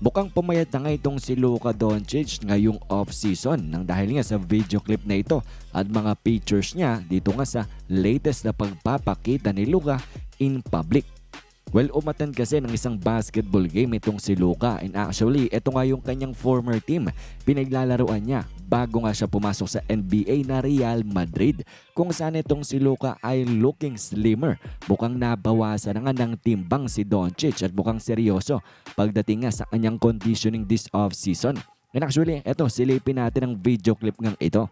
Mukhang pumayat na nga itong si Luka Doncic ngayong off-season nang dahil nga sa video clip na ito at mga pictures niya dito nga sa latest na pagpapakita ni Luka in public. Well, umatan kasi ng isang basketball game itong si Luka and actually, ito nga yung kanyang former team. Pinaglalaroan niya bago nga siya pumasok sa NBA na Real Madrid kung saan itong si Luka ay looking slimmer. Mukhang nabawasan na nga ng timbang si Doncic at mukhang seryoso pagdating nga sa kanyang conditioning this off-season. And actually, eto, silipin natin ang video clip ngang ito.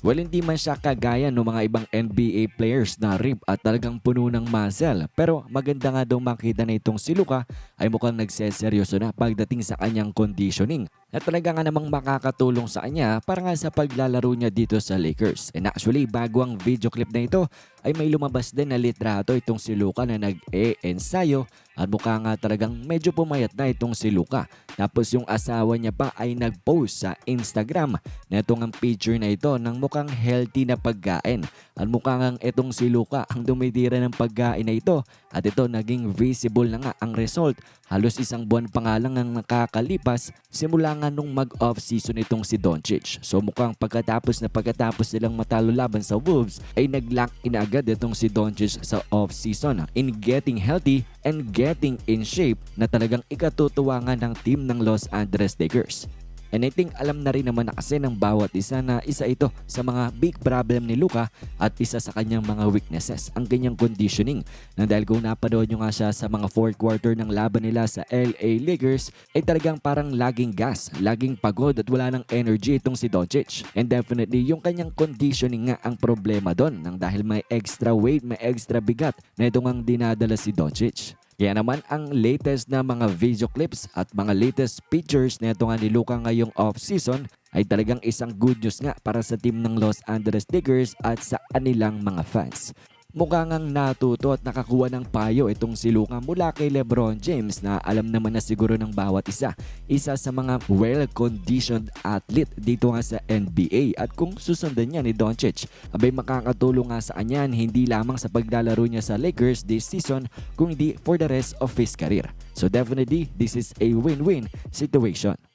Well, hindi man siya kagaya ng mga ibang NBA players na rib at talagang puno ng muscle. Pero maganda nga daw makita na itong si Luka ay mukhang nagseseryoso na pagdating sa kanyang conditioning. Na talaga nga namang makakatulong sa kanya para nga sa paglalaro niya dito sa Lakers. And actually, bago ang video clip na ito, ay may lumabas din na litrato itong si Luka na nag-e-ensayo at mukha nga talagang medyo pumayat na itong si Luka. Tapos yung asawa niya pa ay nag-post sa Instagram na itong ang picture na ito ng mukhang healthy na pagkain. At mukha nga itong si Luka ang dumitira ng pagkain na ito at ito naging visible na nga ang result. Halos isang buwan pa nga lang ang nakakalipas simula nga nung mag-off season itong si Doncic. So mukhang pagkatapos na pagkatapos nilang matalo laban sa Wolves ay nag-lock in agad itong si Doncic sa off season in getting healthy and getting in shape na talagang ikatutuwa nga ng team ng Los Angeles Lakers. And I think alam na rin naman na kasi ng bawat isa na isa ito sa mga big problem ni Luka at isa sa kanyang mga weaknesses, ang kanyang conditioning. Nang dahil kung napanood nyo nga siya sa mga fourth quarter ng laban nila sa LA Lakers, ay talagang parang laging gas, laging pagod at wala ng energy itong si Doncic. And definitely yung kanyang conditioning nga ang problema doon nang dahil may extra weight, may extra bigat na itong ang dinadala si Doncic. Kaya naman ang latest na mga video clips at mga latest pictures na ito nga ni Luka ngayong off-season ay talagang isang good news nga para sa team ng Los Angeles Lakers at sa kanilang mga fans. Mukha ngang natuto at nakakuha ng payo itong si Luka mula kay Lebron James na alam naman na siguro ng bawat isa. Isa sa mga well-conditioned athlete dito nga sa NBA at kung susundan niya ni Doncic, abay makakatulong nga sa kanya hindi lamang sa paglalaro niya sa Lakers this season kundi for the rest of his career. So definitely, this is a win-win situation.